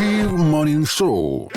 Київ Morning Show.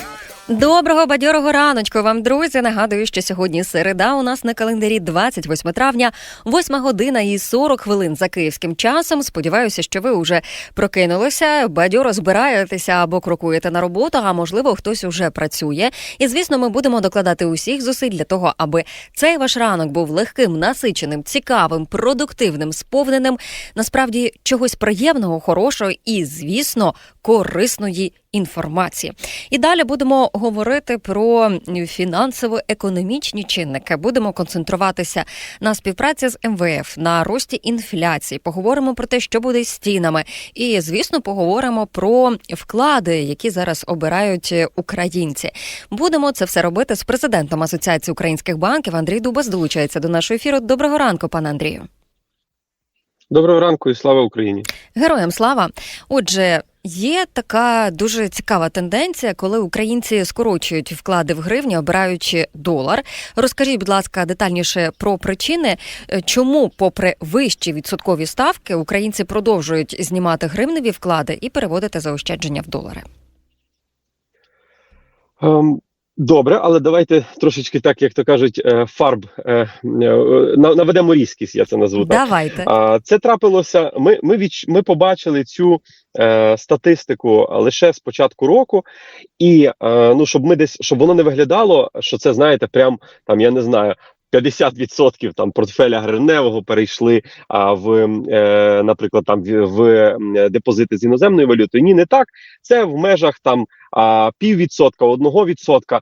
Доброго бадьорого раночку вам, друзі. Нагадую, що сьогодні середа. У нас на календарі 28 травня, 8 година і 40 хвилин за київським часом. Сподіваюся, що ви вже прокинулися, бадьоро збираєтеся або крокуєте на роботу, а можливо, хтось уже працює. І звісно, ми будемо докладати усіх зусиль для того, аби цей ваш ранок був легким, насиченим, цікавим, продуктивним, сповненим насправді чогось приємного, хорошого і, звісно, корисної інформації. І далі будемо говорити про фінансово-економічні чинники. Будемо концентруватися на співпраці з МВФ, на рості інфляції. Поговоримо про те, що буде з стінами, і звісно, поговоримо про вклади, які зараз обирають українці. Будемо це все робити з президентом Асоціації українських банків. Андрій Дубас долучається до нашого ефіру. Доброго ранку, пане Андрію. Доброго ранку і слава Україні. Героям слава. Отже, є така дуже цікава тенденція, коли українці скорочують вклади в гривні, обираючи долар. Розкажіть, будь ласка, детальніше про причини, е, чому, попри вищі відсоткові ставки, українці продовжують знімати гривневі вклади і переводити заощадження в долари. Ем, добре, але давайте трошечки так, як то кажуть, е, фарб е, е, на- наведемо різкість, я це назву так. Давайте. Це трапилося. Ми, ми, відч, ми побачили цю е, статистику лише з початку року, і е, ну, щоб ми десь щоб воно не виглядало, що це знаєте, прям там я не знаю. 50% там портфеля гривневого перейшли а, в, е, наприклад, там в, в депозити з іноземною валютою. Ні, не так. Це в межах там а, піввідсотка, одного відсотка.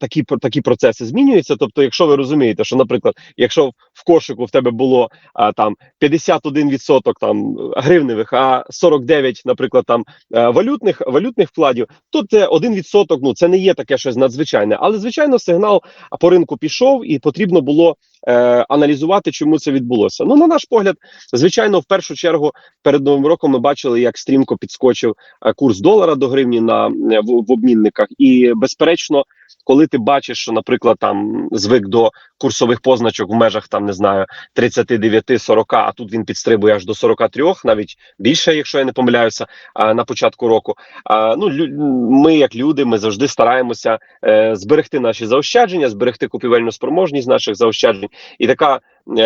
Такі такі процеси змінюються. Тобто, якщо ви розумієте, що, наприклад, якщо в кошику в тебе було а, там 51% там гривневих, а 49, наприклад, там е, валютних валютних вкладів, то це 1%, Ну це не є таке щось надзвичайне. Але звичайно, сигнал по ринку пішов, і потрібно було е, аналізувати, чому це відбулося. Ну, на наш погляд, звичайно, в першу чергу перед новим роком ми бачили, як стрімко підскочив е, курс долара до гривні на е, в, в обмінниках, і безперечно. Коли ти бачиш, що, наприклад, там звик до курсових позначок в межах там не знаю 39-40, а тут він підстрибує аж до 43, навіть більше, якщо я не помиляюся, на початку року. Ну ми, як люди, ми завжди стараємося е, зберегти наші заощадження, зберегти купівельну спроможність наших заощаджень. І така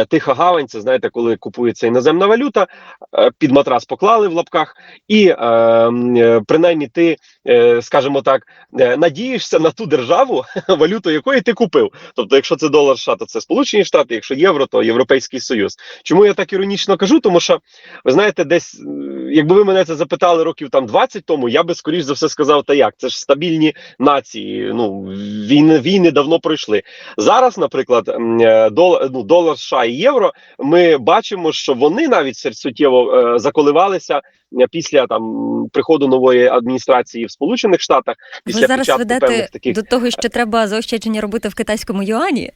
тиха гавань, це знаєте, коли купується іноземна валюта, е, під матрас поклали в лапках, і е, е, принаймні ти, е, скажімо так, е, надієшся на ту державу, валюту якої ти купив. Тобто, якщо це долар США, то це Сполучені Штати, якщо євро, то Європейський Союз. Чому я так іронічно кажу? Тому що ви знаєте, десь е, якби ви мене це запитали років там 20 тому, я би скоріш за все сказав, та як це ж стабільні нації. Ну війни війни давно пройшли. Зараз, наприклад, е, дол, ну, долар США і євро. Ми бачимо, що вони навіть серед суттєво е, заколивалися е, після там приходу нової адміністрації в Сполучених Штатах. Ви зараз ведете таких до того, що треба заощадження робити в китайському юані.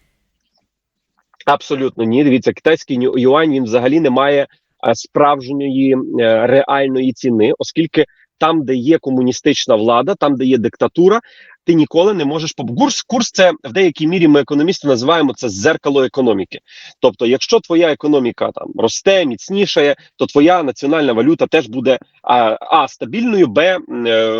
Абсолютно ні. Дивіться, китайський юань він взагалі не має справжньої е, реальної ціни, оскільки там, де є комуністична влада, там, де є диктатура, ти ніколи не можеш по курс. Курс це в деякій мірі ми економісти називаємо це зеркало економіки. Тобто, якщо твоя економіка там росте, міцнішає, то твоя національна валюта теж буде а, а стабільною, б е,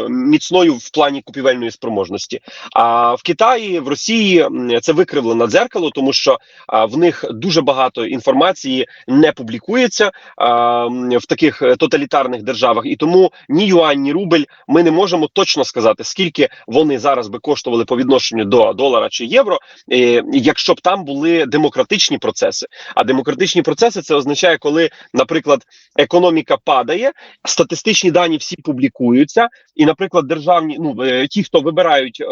міцною в плані купівельної спроможності. А в Китаї, в Росії це викривлене дзеркало, тому що а, в них дуже багато інформації не публікується а, в таких е, тоталітарних державах, і тому ні юань, ні рубль ми не можемо точно сказати, скільки вони зараз би коштували по відношенню до долара чи євро, е, якщо б там були демократичні процеси. А демократичні процеси це означає, коли, наприклад, економіка падає, статистичні дані всі публікуються, і, наприклад, державні ну е, ті, хто вибирають е,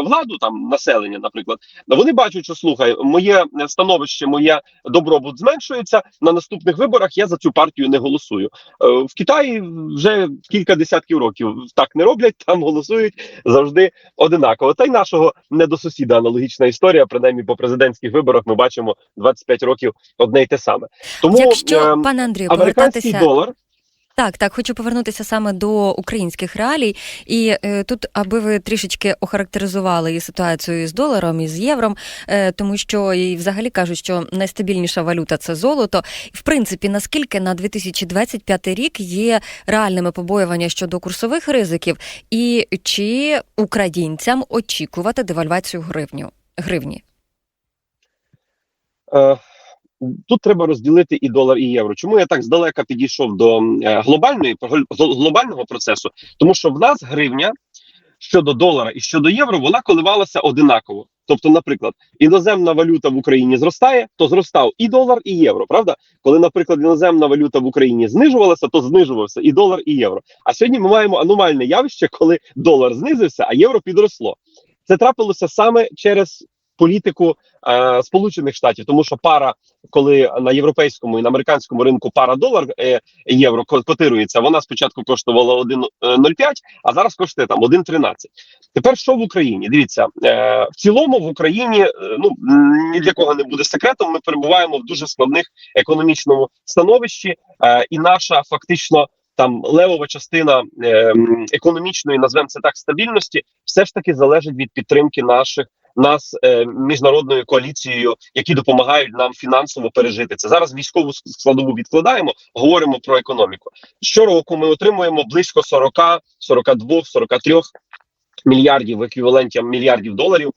владу, там населення, наприклад, вони бачать, що слухай, моє становище, моє добробут зменшується. На наступних виборах я за цю партію не голосую. Е, в Китаї вже кілька десятків років так не роблять, там голосують завжди одинаково. Та й нашого недосусіда аналогічна історія. Принаймні по президентських виборах ми бачимо 25 років одне й те саме. Тому Якщо е пане Андрію американський повертатися долар. Так, так, хочу повернутися саме до українських реалій. І е, тут, аби ви трішечки охарактеризували і ситуацію з доларом, і з євром, е, тому що і взагалі кажуть, що найстабільніша валюта це золото. В принципі, наскільки на 2025 рік є реальними побоювання щодо курсових ризиків, і чи українцям очікувати девальвацію гривню гривні? Е, Тут треба розділити і долар, і євро. Чому я так здалека підійшов до е, глобальної глобального процесу? Тому що в нас гривня щодо долара і щодо євро вона коливалася одинаково. Тобто, наприклад, іноземна валюта в Україні зростає, то зростав і долар, і євро. Правда, коли, наприклад, іноземна валюта в Україні знижувалася, то знижувався і долар, і євро. А сьогодні ми маємо аномальне явище, коли долар знизився, а євро підросло. Це трапилося саме через політику е, Сполучених Штатів, тому що пара, коли на європейському і на американському ринку пара долар е, євро котирується, вона спочатку коштувала 1,05, а зараз коштує там 1,13. Тепер що в Україні? Дивіться, е, в цілому в Україні е, ну ні для кого не буде секретом. Ми перебуваємо в дуже складних економічному становищі, е, і наша фактично. Там левова частина е, економічної, назвемо це так, стабільності, все ж таки залежить від підтримки наших нас е, міжнародною коаліцією, які допомагають нам фінансово пережити це. Зараз військову складову відкладаємо, говоримо про економіку. Щороку ми отримуємо близько 40, 42, 43 мільярдів в еквіваленті мільярдів доларів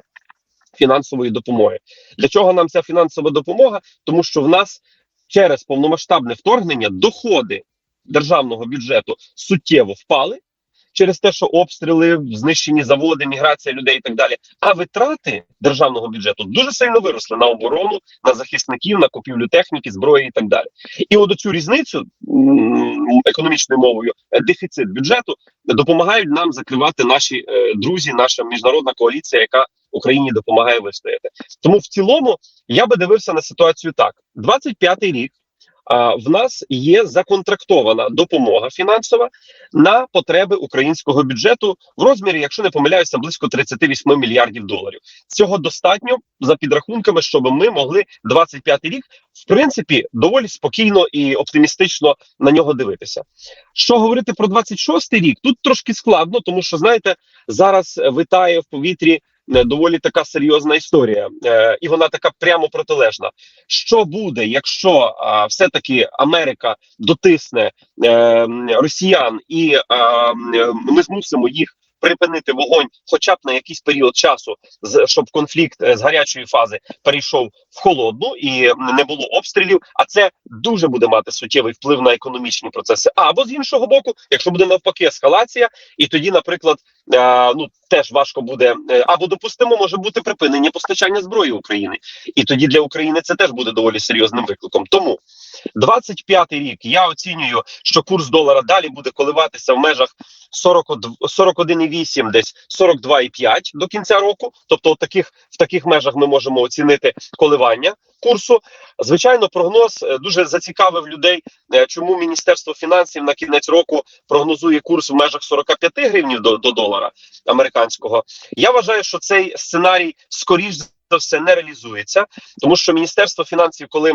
фінансової допомоги. Для чого нам ця фінансова допомога? Тому що в нас через повномасштабне вторгнення доходи державного бюджету суттєво впали. Через те, що обстріли, знищені заводи, міграція людей і так далі. А витрати державного бюджету дуже сильно виросли на оборону, на захисників, на купівлю техніки, зброї і так далі. І от цю різницю економічною мовою, е, дефіцит бюджету допомагають нам закривати наші е, друзі, наша міжнародна коаліція, яка Україні допомагає вистояти. Тому в цілому я би дивився на ситуацію так: 25-й рік. А в нас є законтрактована допомога фінансова на потреби українського бюджету в розмірі, якщо не помиляюся, близько 38 мільярдів доларів. Цього достатньо за підрахунками, щоб ми могли 25 рік, в принципі, доволі спокійно і оптимістично на нього дивитися. Що говорити про 26 рік? Тут трошки складно, тому що знаєте, зараз витає в повітрі. Е, Доволі така серйозна історія, е, і вона така прямо протилежна. Що буде, якщо а, все-таки Америка дотисне е, росіян, і ми змусимо їх припинити вогонь, хоча б на якийсь період часу, щоб конфлікт е, з гарячої фази перейшов в холодну і не було обстрілів. А це дуже буде мати суттєвий вплив на економічні процеси. Або з іншого боку, якщо буде навпаки ескалація, і тоді, наприклад, е, ну теж важко буде е, або допустимо, може бути припинення постачання зброї України, і тоді для України це теж буде доволі серйозним викликом. Тому 25-й рік я оцінюю, що курс долара далі буде коливатися в межах 41 41,8, десь 42,5 до кінця року. Тобто, таких в таких межах ми можемо оцінити коливання курсу. Звичайно, прогноз е, дуже зацікавив людей. е, Чому Міністерство фінансів на кінець року прогнозує курс в межах 45 гривнів до, до долара американського? Я вважаю, що цей сценарій скоріш за все не реалізується, тому що Міністерство фінансів, коли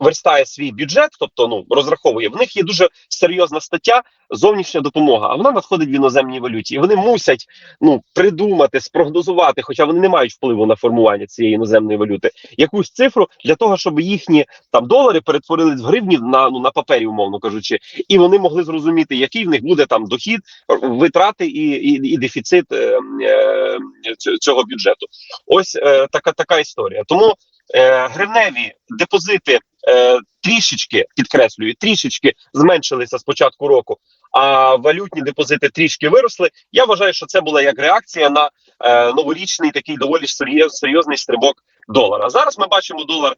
верстає свій бюджет, тобто ну розраховує, в них є дуже серйозна стаття зовнішня допомога, а вона надходить в іноземній валюті, і вони мусять ну придумати, спрогнозувати, хоча вони не мають впливу на формування цієї іноземної валюти, якусь цифру для того, щоб їхні там долари перетворились в гривні на ну на папері, умовно кажучи, і вони могли зрозуміти, який в них буде там дохід, витрати і, і, і дефіцит е, е, цього бюджету. Ось е, така така історія. Тому е, гривневі депозити е, трішечки підкреслюю, трішечки зменшилися з початку року, а валютні депозити трішки виросли. Я вважаю, що це була як реакція на е, новорічний такий доволі серйозний стрибок долара. Зараз ми бачимо долар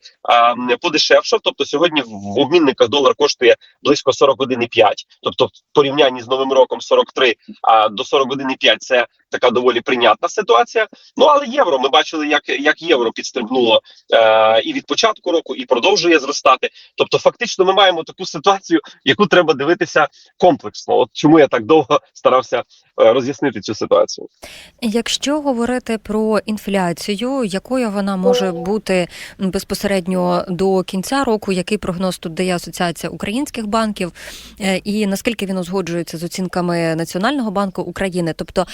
е, подешевшав. Тобто сьогодні в обмінниках долар коштує близько 41,5, тобто в порівнянні з новим роком 43, а до 41,5 це така доволі прийнятна ситуація. Ну але євро, ми бачили, як, як євро підстрибнуло е, і від початку року, і продовжує зростати. Тобто, фактично, ми маємо таку ситуацію, яку треба дивитися комплексно. От чому я так довго старався е, роз'яснити цю ситуацію. Якщо говорити про інфляцію, якою вона може бути безпосередньо до кінця року, який прогноз тут дає Асоціація українських банків, е, і наскільки він узгоджується з оцінками Національного банку України? Тобто,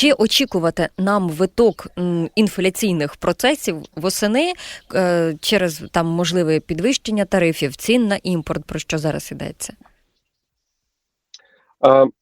чи очікувати нам виток інфляційних процесів восени е, через там можливе підвищення тарифів, цін на імпорт, про що зараз йдеться?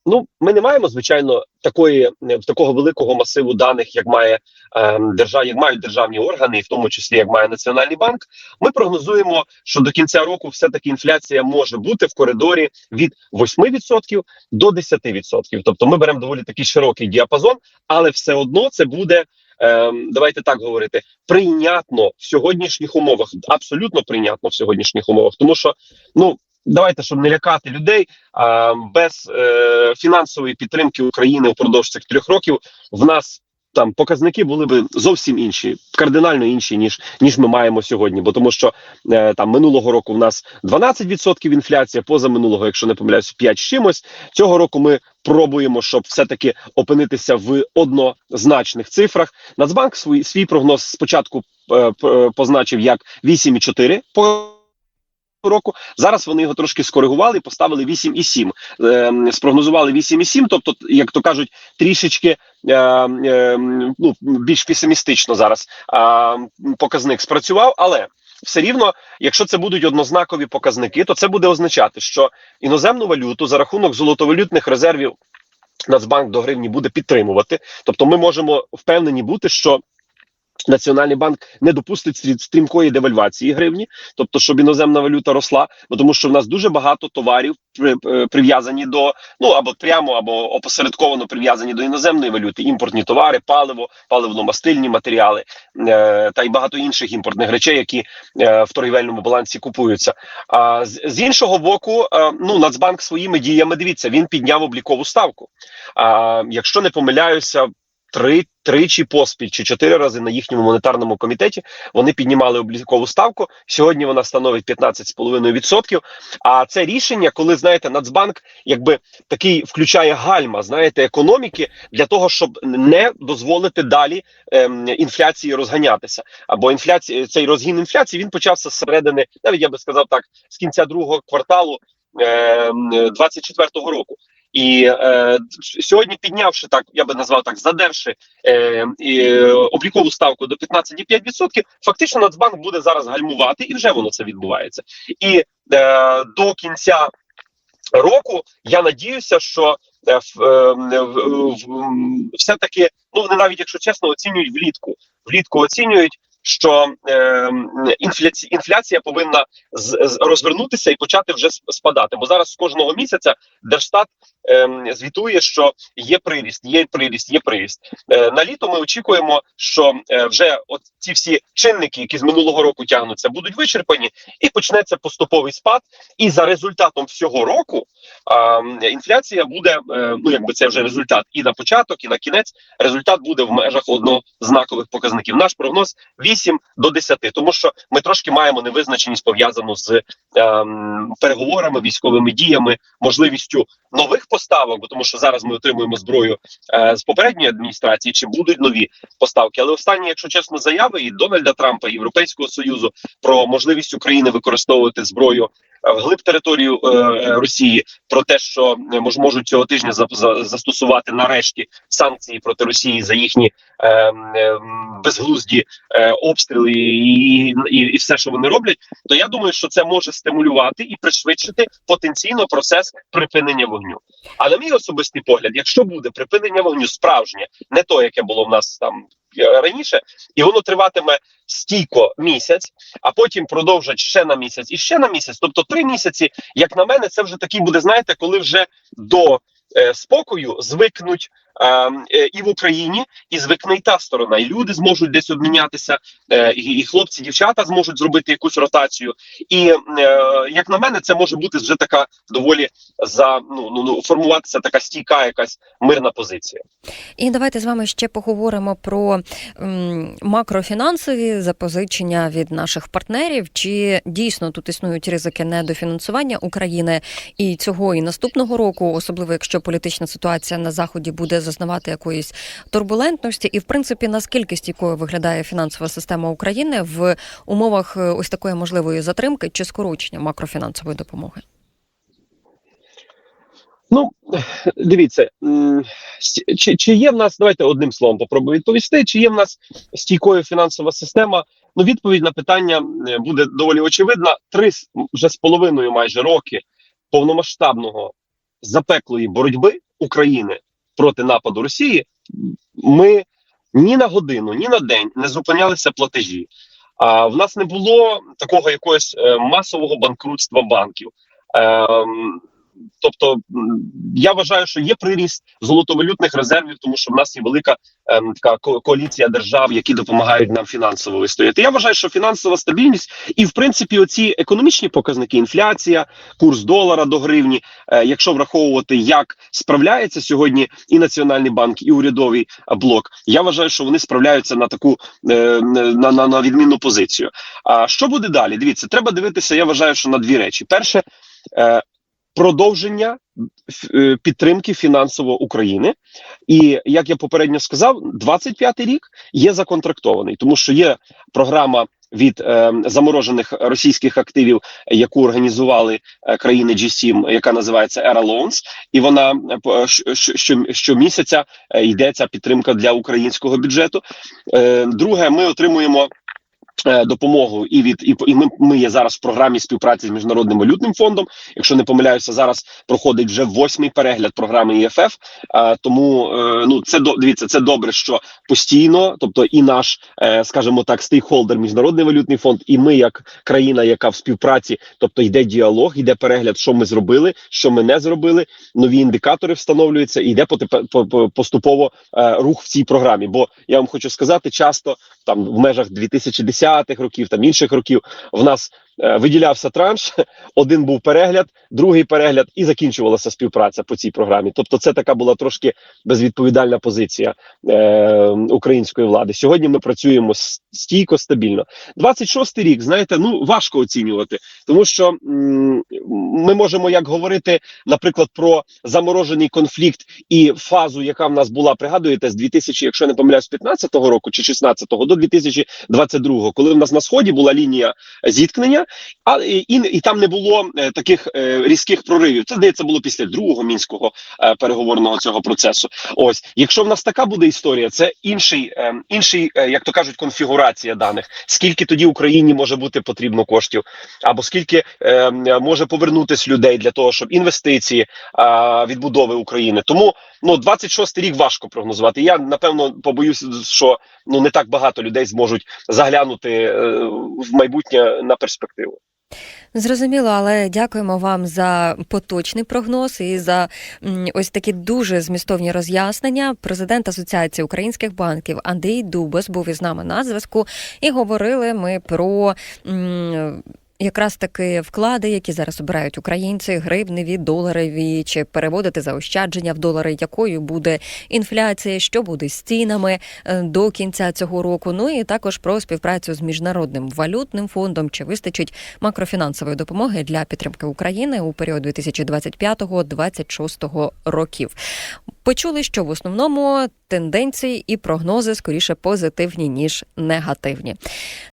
Ну, ми не маємо звичайно такої е, такого великого масиву даних, як має е, держав, як мають державні органи, і в тому числі як має Національний банк. Ми прогнозуємо, що до кінця року все таки інфляція може бути в коридорі від 8% до 10%. Тобто, ми беремо доволі такий широкий діапазон, але все одно це буде. е, Давайте так говорити, прийнятно в сьогоднішніх умовах, абсолютно прийнятно в сьогоднішніх умовах, тому що ну давайте, щоб не лякати людей, а, без е, фінансової підтримки України впродовж цих трьох років в нас там показники були б зовсім інші, кардинально інші, ніж ніж ми маємо сьогодні. Бо тому, що е, там минулого року в нас 12% інфляція, поза минулого, якщо не помиляюся, 5 з чимось. Цього року ми пробуємо, щоб все-таки опинитися в однозначних цифрах. Нацбанк свій свій прогноз спочатку е, позначив як 8,4 по року. Зараз вони його трошки скоригували поставили 8,7. Е, спрогнозували 8,7, тобто, як то кажуть, трішечки е, е, ну, більш песимістично зараз показник спрацював, але. Все рівно, якщо це будуть однознакові показники, то це буде означати, що іноземну валюту за рахунок золотовалютних резервів Нацбанк до гривні буде підтримувати. Тобто, ми можемо впевнені бути, що Національний банк не допустить стрімкої девальвації гривні, тобто щоб іноземна валюта росла, бо тому що в нас дуже багато товарів е, прив'язані до ну або прямо, або опосередковано прив'язані до іноземної валюти, імпортні товари, паливо, паливно-мастильні матеріали е, та й багато інших імпортних речей, які е, в торгівельному балансі купуються. А з, з іншого боку, е, ну Нацбанк своїми діями дивіться, він підняв облікову ставку. А якщо не помиляюся, три тричі поспіль чи чотири рази на їхньому монетарному комітеті вони піднімали облікову ставку. Сьогодні вона становить 15,5%. А це рішення, коли знаєте, Нацбанк якби такий включає гальма, знаєте, економіки для того, щоб не дозволити далі ем, інфляції розганятися. Або інфляція цей розгін інфляції він почався з середини, навіть я би сказав так, з кінця другого кварталу ем, 24-го року. І е, сьогодні, піднявши так, я би назвав так, задерши е, е, облікову ставку до 15,5%, фактично Нацбанк буде зараз гальмувати, і вже воно це відбувається. І е, до кінця року я надіюся, що е, е, в, все таки, ну вони навіть, якщо чесно, оцінюють влітку. Влітку оцінюють. Що е, інфляція, інфляція повинна з, з розвернутися і почати вже спадати. Бо зараз з кожного місяця Держстат е, звітує, що є приріст, є приріст, є приріст. Е, на літо ми очікуємо, що е, вже от ці всі чинники, які з минулого року тягнуться, будуть вичерпані, і почнеться поступовий спад. І за результатом всього року інфляція буде, е, ну якби це вже результат і на початок, і на кінець. Результат буде в межах однознакових показників. Наш прогноз 8 до 10, тому що ми трошки маємо невизначеність пов'язану з ем, переговорами, військовими діями, можливістю нових поставок, бо тому що зараз ми отримуємо зброю е, з попередньої адміністрації, чи будуть нові поставки. Але останні, якщо чесно, заяви і Дональда Трампа, і Європейського союзу про можливість України використовувати зброю вглиб територію е, е, Росії, про те, що е, мож, можуть цього тижня за, за, застосувати нарешті санкції проти Росії за їхні е, е, безглузді е, обстріли і, і, і все, що вони роблять, то я думаю, що це може стимулювати і пришвидшити потенційно процес припинення вогню. А на мій особистий погляд, якщо буде припинення вогню справжнє, не то, яке було в нас там раніше, і воно триватиме стійко місяць, а потім продовжать ще на місяць і ще на місяць, тобто три місяці, як на мене, це вже такий буде, знаєте, коли вже до е, спокою звикнуть е, і в Україні, і звикне й та сторона. І люди зможуть десь обмінятися, е, і, хлопці, дівчата зможуть зробити якусь ротацію. І е, як на мене, це може бути вже така доволі за ну ну ну формуватися така стійка, якась мирна позиція. І давайте з вами ще поговоримо про м, макрофінансові запозичення від наших партнерів. Чи дійсно тут існують ризики недофінансування України і цього і наступного року, особливо якщо політична ситуація на заході буде зазнавати якоїсь турбулентності, і в принципі наскільки стійкою виглядає фінансова система України в умовах е, ось такої можливої затримки чи скорочення макрофінансової допомоги? Ну дивіться, чи, чи є в нас, давайте одним словом попробую відповісти, чи є в нас стійкою фінансова система? Ну, відповідь на питання буде доволі очевидна. Три вже з половиною майже роки повномасштабного запеклої боротьби України проти нападу Росії. Ми ні на годину, ні на день не зупинялися платежі. А в нас не було такого якогось е, масового банкрутства банків. Ем, Тобто, я вважаю, що є приріст золотовалютних резервів, тому що в нас є велика ем, така ко- коаліція держав, які допомагають нам фінансово вистояти. Я вважаю, що фінансова стабільність і, в принципі, оці економічні показники, інфляція, курс долара до гривні, е, якщо враховувати, як справляється сьогодні і Національний банк, і урядовий е, блок, я вважаю, що вони справляються на таку е, на, на, на відмінну позицію. А що буде далі? Дивіться, треба дивитися. Я вважаю, що на дві речі: перше. Е, Продовження е, підтримки фінансово України, і як я попередньо сказав, 25-й рік є законтрактований, тому що є програма від е, заморожених російських активів, яку організували е, країни G7, яка називається Era Loans, і вона е, що, щомісяця е, йде ця підтримка для українського бюджету. Е, друге, ми отримуємо. Е, Допомогу і від і, і ми, ми є зараз в програмі співпраці з міжнародним валютним фондом. Якщо не помиляюся, зараз проходить вже восьмий перегляд програми ІФФ. А, тому е, ну це до дивіться, це добре, що постійно, тобто і наш, е, скажімо так, стейкхолдер, міжнародний валютний фонд, і ми, як країна, яка в співпраці, тобто йде діалог, йде перегляд, що ми зробили, що ми не зробили. Нові індикатори встановлюються, і йде по- по- поступово е, рух в цій програмі. Бо я вам хочу сказати, часто там в межах 2010-х років, там інших років, в нас виділявся транш, один був перегляд, другий перегляд, і закінчувалася співпраця по цій програмі. Тобто, це така була трошки безвідповідальна позиція е, української влади. Сьогодні ми працюємо стійко, стабільно. 26-й рік, знаєте, ну важко оцінювати, тому що м, ми можемо як говорити, наприклад, про заморожений конфлікт і фазу, яка в нас була, пригадуєте, з 2000, якщо я не помиляюсь, 15-го року чи 16-го до 2022-го, коли в нас на сході була лінія зіткнення, а і, і, там не було е, таких е, різких проривів. Це здається було після другого мінського е, переговорного цього процесу. Ось, якщо в нас така буде історія, це інший, інший, як то кажуть, конфігурація даних. Скільки тоді Україні може бути потрібно коштів, або скільки може повернутись людей для того, щоб інвестиції відбудови України. Тому ну 26 рік важко прогнозувати. Я напевно побоюся, що ну не так багато людей зможуть заглянути в майбутнє на перспективу. Зрозуміло, але дякуємо вам за поточний прогноз і за ось такі дуже змістовні роз'яснення. Президент Асоціації українських банків Андрій Дубос був із нами на зв'язку, і говорили ми про. Якраз таки вклади, які зараз обирають українці, гривневі, доларові, чи переводити заощадження в долари, якою буде інфляція, що буде з цінами е, до кінця цього року. Ну і також про співпрацю з міжнародним валютним фондом, чи вистачить макрофінансової допомоги для підтримки України у період 2025-2026 років. Почули, що в основному тенденції і прогнози скоріше позитивні ніж негативні.